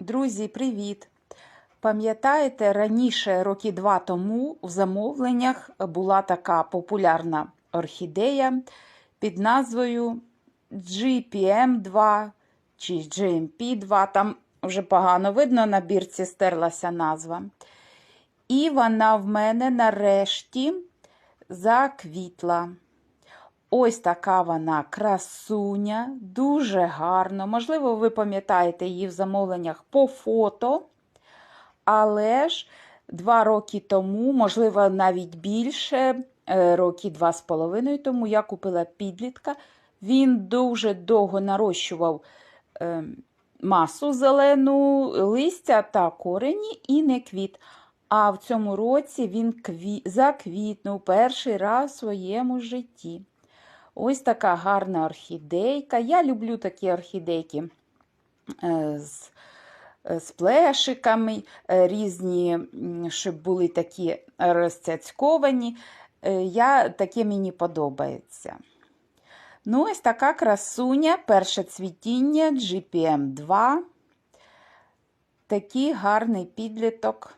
Друзі, привіт! Пам'ятаєте, раніше, роки два тому, в замовленнях була така популярна орхідея під назвою GPM2 чи GMP2. Там вже погано видно, на бірці стерлася назва. І вона в мене нарешті заквітла. Ось така вона красуня, дуже гарно. Можливо, ви пам'ятаєте її в замовленнях по фото. Але ж два роки тому, можливо, навіть більше, е, роки два з половиною тому, я купила підлітка. Він дуже довго нарощував е, масу зелену, листя та корені і не квіт. А в цьому році він кві... заквітнув перший раз в своєму житті. Ось така гарна орхідейка. Я люблю такі орхідейки е, з, з плешиками, е, різні, щоб були такі розцяцьковані. Е, Я, таке мені подобається. Ну, ось така красуня, перше цвітіння GPM 2. Такий гарний підліток.